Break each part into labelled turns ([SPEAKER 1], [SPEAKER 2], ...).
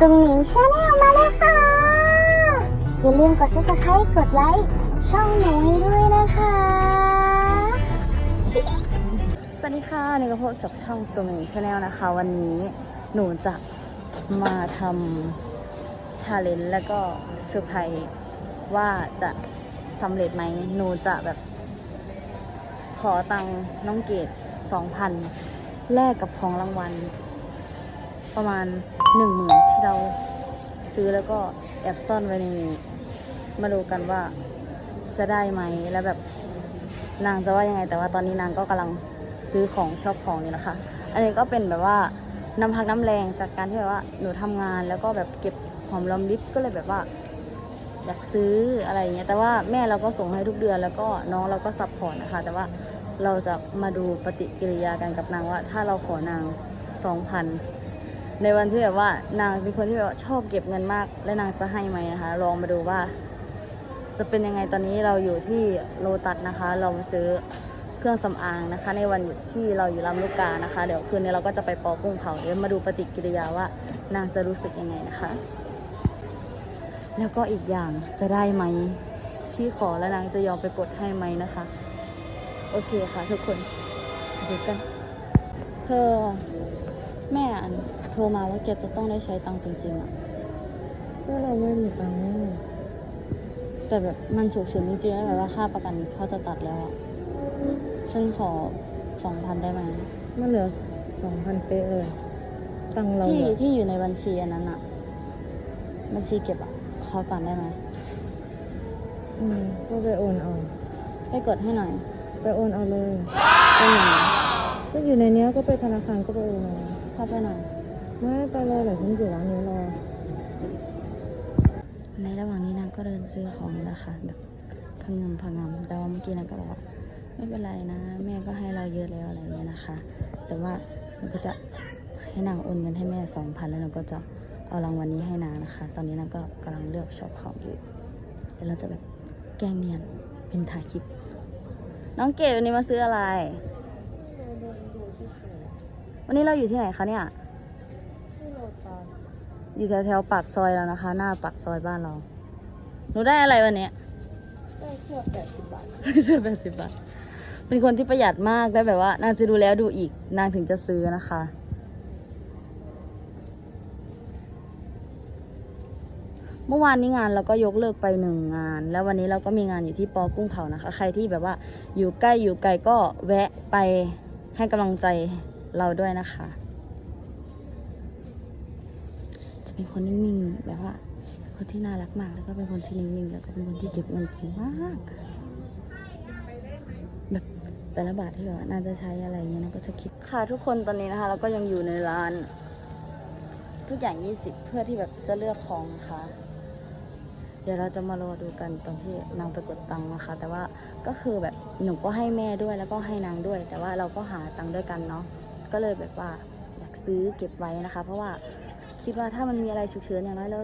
[SPEAKER 1] ตุงหนิงชาแนลมาแล้วค่ะ อย่าลืมกด subscribe กดไลค์ ช่องหนูให้ด้วยนะคะ
[SPEAKER 2] สวัสดีค่ะนี่ก็พบกับช่องตัวมิงชาแนลนะคะ วันนี้หนูจะมาทำชาเลนจ์แล้วก็เซอร์ไพรส์ว่าจะสำเร็จไหมหนูจะแบบ ขอตังน้องเกดสองพันแลกกับของรางวัล ประมาณหนึ่งหมื่นที่เราซื้อแล้วก็แอบซ่อนไว้ในนี้มาดูกันว่าจะได้ไหมแล้วแบบนางจะว่ายังไง แต่ว่าตอนนี้นางก็กำลังซื้อของชอบของอยู่นะคะ อันนี้ก็เป็นแบบว่าน้ำพักน้ำแรงจากการที่แบบว่าหนูทำงานแล้วก็แบบเก็บหอมรอมริบก็เลยแบบว่า อยากซื้ออะไรอย่างเงี้ยแต่ว่าแม่เราก็ส่งให้ทุกเดือน แล้วก็น้องเราก็ซัพพอร์ตนะคะ แต่ว่าเราจะมาดูปฏิกิริยากันกับนางว่า ถ้าเราขอนางสองพัน ในวันที่แบบว่านางเป็นคนที่แบบว่าชอบเก็บเงินมาก และนางจะให้ไหมนะคะ ลองมาดูว่า จะเป็นยังไงตอนนี้เราอยู่ที่โลตัสนะคะ เรามาซื้อเครื่องสำอางนะคะ ในวันหยุดที่เราอยู่ลำลูกกานะคะ เดี๋ยวคืนนี้เราก็จะไปปอกุ้งเผาเดี๋ยวมาดูปฏิกิริยาว่านางจะรู้สึกยังไงนะคะ แล้วก็อีกอย่างจะได้ไหมที่ขอแล้วนางจะยอมไปกดให้ไหมนะคะ โอเคค่ะทุกคนดูกัน เธอแม่อัน รมาว่าแกจะต้องได้ใช้ตังค์จริงๆอะ
[SPEAKER 3] ก็เราไม่มีตังค์แน่
[SPEAKER 2] แต่แบบมันฉุกเฉินจริงๆแล้วแบบว่าค่าประกันเขาจะตัดแล้วอะฉันขอสองพันได้ไหม
[SPEAKER 3] มันเหลือสองพันเป๊ะเลย ตังค์เรา
[SPEAKER 2] ที่
[SPEAKER 3] เหลือ
[SPEAKER 2] ที่อยู่ในบัญชีอันนั้นอะบัญชีเก็บอะเขาก่อนได้ไหม
[SPEAKER 3] อืมก็ไปโอนเอา
[SPEAKER 2] ไปกดให้หน่อย
[SPEAKER 3] ไปโอนเอาเลย
[SPEAKER 2] ไปหน่อย
[SPEAKER 3] ก็อยู่ในเนี้ยก็ไปธนาคารก็ไปโอนเอา
[SPEAKER 2] เข้าไปหน่อย
[SPEAKER 3] ไม่ไปเลยเดี๋ยวฉันอยู่ร้านนี้รอ
[SPEAKER 2] ในระหว่างนี้นางก็เดินซื้อของนะคะแบบพะเงมพะงำแต่ว่าเมื่อกี้นางก็บอกว่าไม่เป็นไรนะ แม่ก็ให้เราเยอะแล้วอะไรเงี้ยนะคะ แต่ว่าหนูก็จะให้นางโอนเงินให้แม่สองพันแล้วหนูก็จะเอารางวัลนี้ให้นางนะคะ ตอนนี้นางก็กำลังเลือกช็อปของอยู่เดี๋ยวเราจะแบบแกล้งเนียนเป็นถ่ายคลิป น้องเกดวันนี้มาซื้ออะไร วันนี้เราอยู่ที่ไหนคะเนี่ย อยู่แถวแถวๆปากซอยแล้วนะคะ หน้าปากซอยบ้านเรา หนูได้อะไรวันนี้
[SPEAKER 3] ได้เสื้อแปดสิบบาท
[SPEAKER 2] เสื้อแปดสิบบาท เป็นคนที่ประหยัดมากได้แบบว่านางจะดูแล้วดูอีก นางถึงจะซื้อนะคะ เมื่อวานนี้งานเราก็ยกเลิกไปหนึ่งงาน แล้ววันนี้เราก็มีงานอยู่ที่ปอกุ้งเผานะคะ ใครที่แบบว่าอยู่ใกล้อยู่ไกลก็แวะไปให้กำลังใจเราด้วยนะคะ จะ เป็นคนนิ่งๆแบบว่าคนที่น่ารักมากแล้วก็เป็นคนที่นิ่งๆแล้วก็เป็นคนที่เก็บเงินเก่งมากแบบแต่ละบาทที่แบบว่าน่าจะใช้อะไรเงี้ยนะก็จะคิดค่ะทุกคนตอนนี้นะคะเราก็ยังอยู่ในร้าน ทุกอย่าง 20 เพื่อที่แบบจะเลือกของนะคะเดี๋ยวเราจะมารอดูกันตอนที่นางไปกดตังค์นะคะ แต่ว่าก็คือแบบหนูก็ให้แม่ด้วยแล้วก็ให้นางด้วย แต่ว่าเราก็หาตังค์ด้วยกันเนาะก็เลยแบบว่าอยากซื้อเก็บไว้นะคะ เพราะว่า คิดว่าถ้ามันมีอะไรฉุกเฉินอย่างน้อยเรา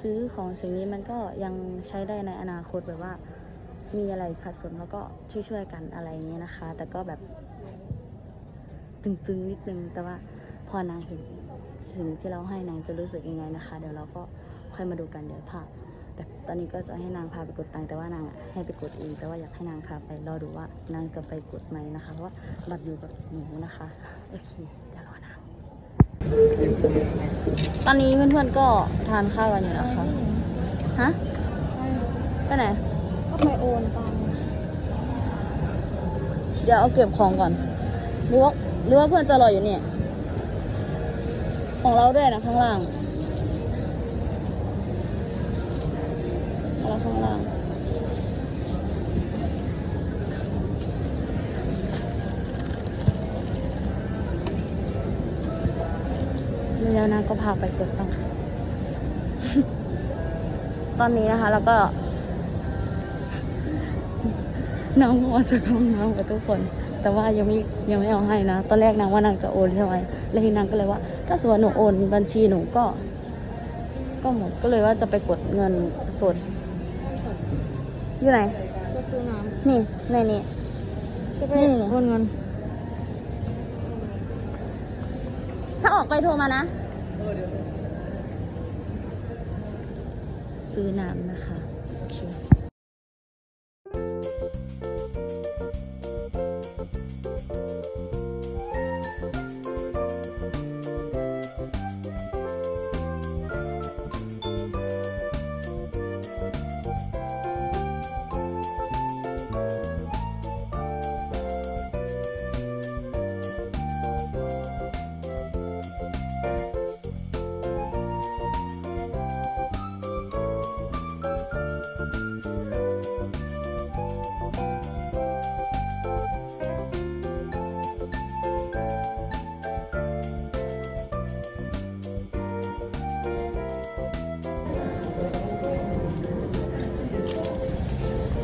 [SPEAKER 2] ซื้อของสิ่งนี้มันก็ยังใช้ได้ในอนาคตแบบว่า มีอะไรขัดสนแล้วก็ช่วยๆกันอะไรอย่างเงี้ยนะคะ แต่ก็แบบตึงๆนิดนึงแต่ว่าพอนางเห็นสิ่งที่เราให้นางจะรู้สึกยังไงนะคะ เดี๋ยวเราก็ค่อยมาดูกันเดี๋ยวพาแบบตอนนี้ก็จะให้นางพาไปกดตังค์แต่ว่านางให้ไปกดเองแต่ว่าอยากให้นางพาไปรอดูว่านางจะไปกดไหมนะคะเพราะว่าบัตรอยู่กับหนูนะคะโอเคเดี๋ยวรอนาง ตอนนี้เพื่อนๆก็ทานข้าวกันอยู่นะคะ ฮะไปไหน
[SPEAKER 3] ก็ไปโอนตัง
[SPEAKER 2] เดี๋ยวเอาเก็บของก่อน หรือว่าหรือว่าเพื่อนจะรออยู่เนี่ย ของเราด้วยนะข้างล่างของเราข้างล่าง นะก็พาไปกดตังค์ตอนนี้นะคะ แล้วก็ น้องออกจากห้องน้ำกับทุกคน แต่ว่ายังไม่ยังไม่เอาให้นะ ตอนแรกนางว่านางจะโอนใช่ไหมแล้วทีนางก็เลยว่า ถ้าสมมติหนูโอนบัญชีหนูก็ ก็หมดก็เลยว่าจะไปกดเงินสดอยู่ไหน
[SPEAKER 3] ก็ซื้อน้
[SPEAKER 2] นี่ในนี้ำ
[SPEAKER 3] จะไป
[SPEAKER 2] นี่
[SPEAKER 3] โอนเงิน
[SPEAKER 2] ถ้าออกไปโทรมานะ ซื้อน้ำ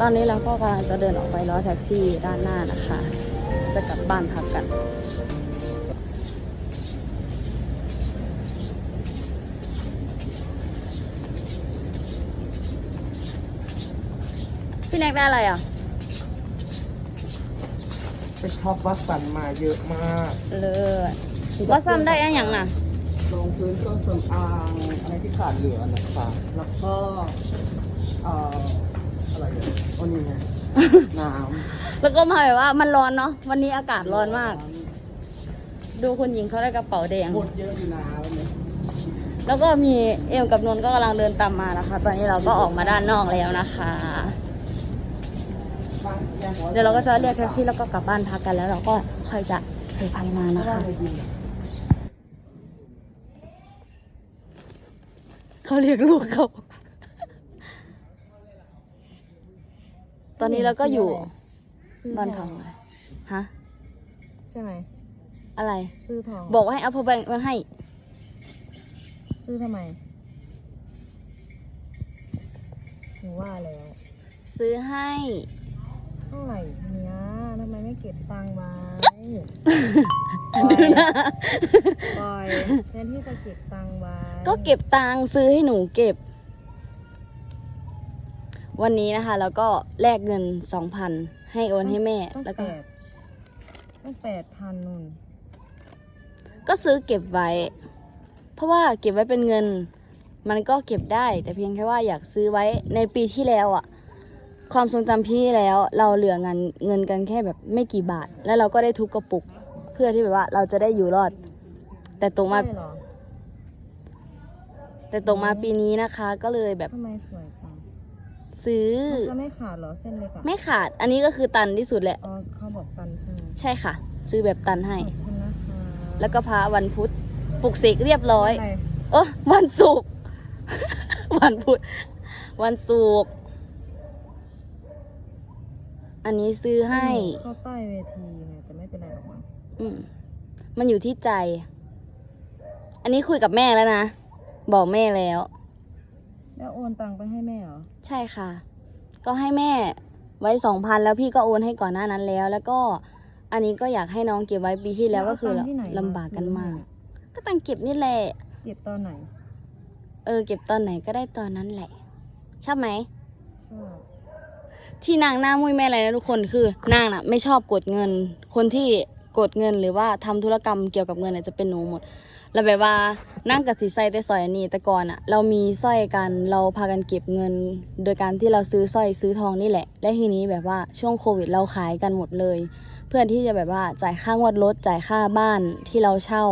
[SPEAKER 2] ตอนนี้เราก็กำลังจะเดินออกไปรอแท็กซี่ด้านหน้านะคะ จะกลับบ้านพักกัน พี่แน็กได้อะไรอะ
[SPEAKER 3] ไปชอบวัดสันมาเยอะมาก
[SPEAKER 2] เลิศว่าซ้ำได้อันอย่างน่ะ
[SPEAKER 3] ลงพื้นเครื่องสำอางอะไรที่ขาดเหลือนะคะ แล้วก็เอ่ออะไรเนี่ยโอ้นี่ ไงน้
[SPEAKER 2] แล้วก็มาแบบว่ามันร้อนเนาะวันนี้อากาศำร้อนมาก ดูคุณหญิงเขาได้กระเป๋าแดง
[SPEAKER 3] หมดเยอะอยู่นะวันนี้
[SPEAKER 2] แล้วก็มีเอ็มกับนนท์ก็กำลังเดินตามมานะคะ ตอนนี้เราก็ออกมาด้านนอกแล้วนะคะ
[SPEAKER 3] บางอย่างขอ
[SPEAKER 2] เดี๋ยวเราก็จะเรียกแท็กซี่แล้วก็กลับบ้านพักกันแล้ว เราก็ค่อยจะเซอร์ไพรส์มา
[SPEAKER 3] เพ
[SPEAKER 2] นะ
[SPEAKER 3] ราะว่า
[SPEAKER 2] คะ
[SPEAKER 3] ในดิน
[SPEAKER 2] เขาเรียกลูกเขา ตอนนี้เราก็อยู่บ้านพักฮะ
[SPEAKER 3] ใช่ไหม
[SPEAKER 2] อะไร
[SPEAKER 3] ซื้อทอง
[SPEAKER 2] บอกว่าให้เอาพอแบงค์มาให้
[SPEAKER 3] ซื้อทำไมหนูว่าแล้ว
[SPEAKER 2] ซื้อให้
[SPEAKER 3] เท่าไหร่เนี้ยทำไมไม่เก็บตังค์ไว้
[SPEAKER 2] ดูนะ
[SPEAKER 3] ปล่อยแทนที่จะเก็บตังค์ไว้
[SPEAKER 2] ก็เก็บตังค์ซื้อให้หนูเก็บ วันนี้นะคะ แล้วก็แลกเงินสองพันให้โอนให้แม่
[SPEAKER 3] ต้อง
[SPEAKER 2] แล้ว
[SPEAKER 3] แป
[SPEAKER 2] ก็
[SPEAKER 3] ดต้องแปดพันนุ่น
[SPEAKER 2] ก็ซื้อเก็บไว้ เพราะว่าเก็บไว้เป็นเงิน มันก็เก็บได้ แต่เพียงแค่ว่าอยากซื้อไว้ในปีที่แล้วอะความทรงจำพี่แล้ว เราเหลือเงินเงินกันแค่แบบไม่กี่บาท แล้วเราก็ได้ทุกกระปุก เพื่อที่แบบว่าเราจะได้อยู่รอด แต่ตกมา
[SPEAKER 3] ใช่เหรอ
[SPEAKER 2] แต่ตกมาปีนี้นะคะ ก็เลยแบบ
[SPEAKER 3] ทำไมสวยจัง
[SPEAKER 2] ซื้อ
[SPEAKER 3] มันจะไม่ขาดเหรอเส้นเล็กอะ
[SPEAKER 2] ไม่ขาด อันนี้ก็คือตันที่สุดแหละ
[SPEAKER 3] อ๋อเขาบอกตันใช่ไหม
[SPEAKER 2] ใช่ค่ะ ซื้อแบบตันให้
[SPEAKER 3] ขอบคุณนะคะ
[SPEAKER 2] แล้วก็พาวันพุธปลุกเสกเรียบร้อยะ
[SPEAKER 3] ไร
[SPEAKER 2] เออวันศุกร์ วันพุธวันศุกร์อันนี้ซื้อให้
[SPEAKER 3] เข้าใต้เวทีไงแต่ไม่เป็นไรหรอกมั้ง
[SPEAKER 2] อืมมันอยู่ที่ใจ อันนี้คุยกับแม่แล้วนะ บอกแม่แล้ว
[SPEAKER 3] แล้วโอนตังไปให้แม่เหรอ
[SPEAKER 2] ใช่ค่ะ ก็ให้แม่ไว้สองพันแล้วพี่ก็โอนให้ก่อนหน้านั้นแล้ว แล้วก็อันนี้ก็อยากให้น้องเก็บไว้ปีที่แล้วก็คือ
[SPEAKER 3] เาตังที่ไหน
[SPEAKER 2] ลำบากกันมาก
[SPEAKER 3] ซื้อ
[SPEAKER 2] ก็ตังเก็บนี่แหละ
[SPEAKER 3] เก็บตอนไหน
[SPEAKER 2] เออเก็บตอนไหนก็ได้ตอนนั้นแหละ ชอบไหม
[SPEAKER 3] ชอบ
[SPEAKER 2] ที่นางหน้ามุ้ยแม่อะไรนะทุกคนคือนางน่ะ ไม่ชอบกดเงิน คนที่ กดเงินหรือว่าทำธุรกรรมเกี่ยวกับเงินน่ะจะเป็นหนูหมด แล้วแบบว่านั่งกับสีใส่แต่สร้อยอันนี้แต่ก่อนอะเรามีสร้อยกันเราพากันเก็บเงิน โดยการที่เราซื้อสร้อยซื้อทองนี่แหละ และทีนี้แบบว่าช่วงโควิดเราขายกันหมดเลย เพื่อที่จะแบบว่าจ่ายค่างวดรถจ่ายค่าบ้านที่เราเช่า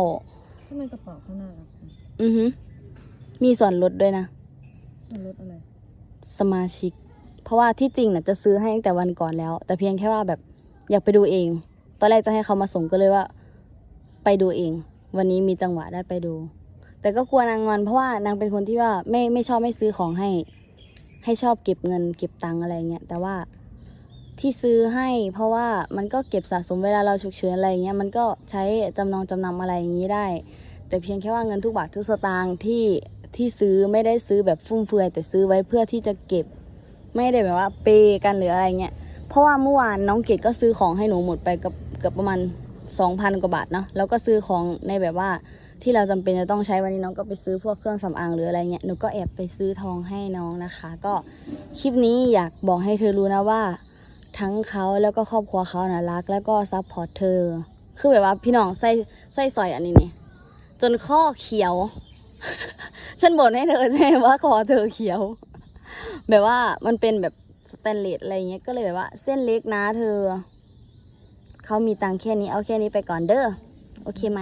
[SPEAKER 3] ทำไมกระเป๋าเขาน่ารักจัง
[SPEAKER 2] อือฮึมีส่วนลดด้วยนะ
[SPEAKER 3] มันรถอะไร
[SPEAKER 2] สมาชิก เพราะว่าที่จริงน่ะจะซื้อให้ตั้งแต่วันก่อนแล้ว แต่เพียงแค่ว่าแบบอยากไปดูเอง ตอนแรกจะให้เขามาส่งก็เลยว่า ไปดูเอง วันนี้มีจังหวะได้ไปดู แต่ก็กลัวนางงอนเพราะว่านางเป็นคนที่ว่าไม่ไม่ชอบไม่ซื้อของให้ ให้ชอบเก็บเงิน เก็บตังอะไรเงี้ยแต่ว่าที่ซื้อให้เพราะว่ามันก็เก็บสะสมเวลาเราฉุกเฉินอะไรเงี้ยมันก็ใช้จำนองจำนำอะไรอย่างนี้ได้ แต่เพียงแค่ว่าเงินทุกบาททุกสตางค์ที่ที่ซื้อไม่ได้ซื้อแบบฟุ่มเฟือยแต่ซื้อไว้เพื่อที่จะเก็บ ไม่ได้แบบว่าเปย์กันหรืออะไรเงี้ยเพราะว่าเมื่อวานน้องเกดก็ซื้อของให้หนูหมดไปกับ เกือบประมาณสองพันกว่าบาทเนาะแล้วก็ซื้อของในแบบว่าที่เราจำเป็นจะต้องใช้วันนี้น้องก็ไปซื้อพวกเครื่องสำอางหรืออะไรเงี้ยหนูก็แอบไปซื้อทองให้น้องนะคะ ก็คลิปนี้อยากบอกให้เธอรู้นะว่า ทั้งเขาแล้วก็ครอบครัวเขานะรัก แล้วก็ซัพพอร์ตเธอ คือแบบว่าพี่น้องใส่ใส่สอยอันนี้เนี่ยจนข้อเขียว ฉันบ่นให้เธอใช่ไหมว่าคอเธอเขียว แบบว่ามันเป็นแบบสแตนเลสอะไรเงี้ยก็เลยแบบว่า เส้นเล็กนะเธอ เขามีตังแค่นี้เอาแค่นี้ไปก่อนเด้อโอเคไหม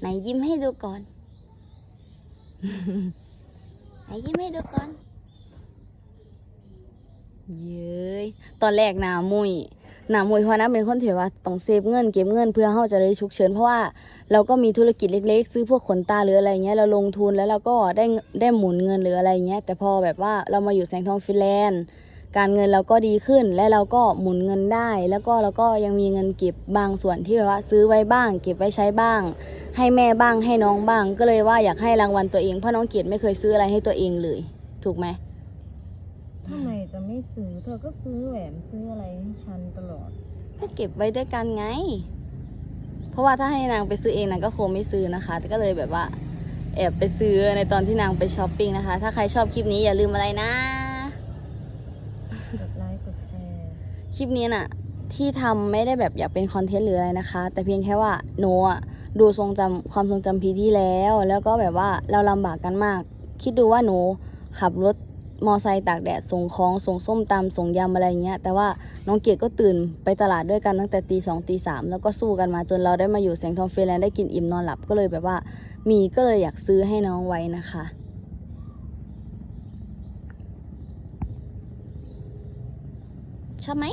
[SPEAKER 2] ไหนยิ้มให้ดูก่อน ไหนยิ้มให้ดูก่อน เย้ยตอนแรกหนามุยหนามุยเพราะนะเป็นคนถือว่าต้องเซฟเงินเก็บเงินเพื่อเราจะได้ฉุกเฉินเพราะว่าเราก็มีธุรกิจเล็กๆ ซื้อพวกขนตาหรืออะไรเงี้ยเราลงทุนแล้วเราก็ได้ได้หมุนเงินหรืออะไรเงี้ยแต่พอแบบว่าเรามาอยู่แสงทองฟินแลนด์ การเงินเราก็ดีขึ้น และเราก็หมุนเงินได้ แล้วก็เราก็ยังมีเงินเก็บบางส่วนที่แบบว่าซื้อไว้บ้าง เก็บไว้ใช้บ้าง ให้แม่บ้างให้น้องบ้าง ก็เลยว่าอยากให้รางวัลตัวเองเพราะน้องเกียรติไม่เคยซื้ออะไรให้ตัวเองเลย ถูกไหม
[SPEAKER 4] ทำไมจะไม่ซื้อเธอก็ซื้อแหวนซื้ออะไรให้ฉันตลอด
[SPEAKER 2] ก็เก็บไว้ด้วยกันไง เพราะว่าถ้าให้นางไปซื้อเองนางก็คงไม่ซื้อนะคะ แต่ก็เลยแบบว่า แอบไปซื้อในตอนที่นางไปช้อปปิ้งนะคะ ถ้าใครชอบคลิปนี้อย่าลืมอะไรนะ
[SPEAKER 4] กดไลค์กดแชร์
[SPEAKER 2] คลิปนี้น่ะ ที่ทำไม่ได้แบบอยากเป็นคอนเทนต์หรืออะไรนะคะ แต่เพียงแค่ว่าโนอะดูทรงจำความทรงจำพีที่แล้ว แล้วก็แบบว่าเราลำบากกันมาก คิดดูว่าหนูขับรถมอไซค์ตากแดดส่งของส่งส้มตำส่งยำอะไรเงี้ย แต่ว่าน้องเกียรติก็ตื่นไปตลาดด้วยกันตั้งแต่ตีสองตีสามแล้วก็สู้กันมาจนเราได้มาอยู่แสงทองเฟรนด์ได้กินอิ่มนอนหลับก็เลยแบบว่า มีก็เลยอยากซื้อให้น้องไว้นะคะ ชอบไหม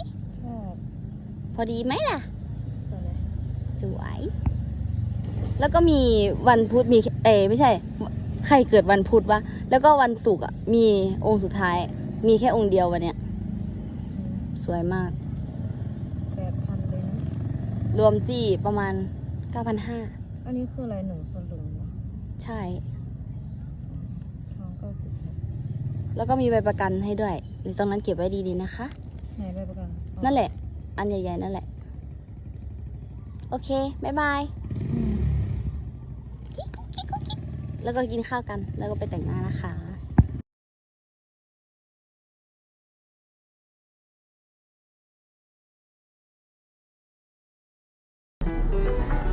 [SPEAKER 4] ชอบ
[SPEAKER 2] พอดีไหมล่ะ
[SPEAKER 4] ใช่ไหม
[SPEAKER 2] สวย แล้วก็มีวันพุธมี เอยไม่ใช่ ใครเกิดวันพุธวะ แล้วก็วันศุกร์อะมีองค์สุดท้าย มีแค่องค์เดียววันเนี้ย สวยมาก
[SPEAKER 4] แปดพันเลยนะ
[SPEAKER 2] รวมจี้ประมาณ 9,500
[SPEAKER 4] อันนี้คืออะไรหนึ่งสลึงเหรอ
[SPEAKER 2] ใช่
[SPEAKER 4] ทองเก้าสิบ
[SPEAKER 2] แล้วก็มีใบประกันให้ด้วย ในตรงนั้นเก็บไว้ดีๆนะคะ
[SPEAKER 4] ไหนใบประกันอ๋อ
[SPEAKER 2] นั่นแหละ อันใหญ่ๆนั่นแหละ โอเคบ๊ายบาย
[SPEAKER 4] อืม
[SPEAKER 2] แล้วก็กินข้าวกัน แล้วก็ไปแต่งหน้านะคะ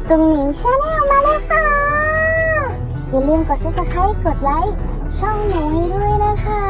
[SPEAKER 1] ตุงหนิงชาแนลมาแล้วค่ะ อย่าลืมกด subscribe กดไลค์ ช่องหนูให้ด้วยนะคะ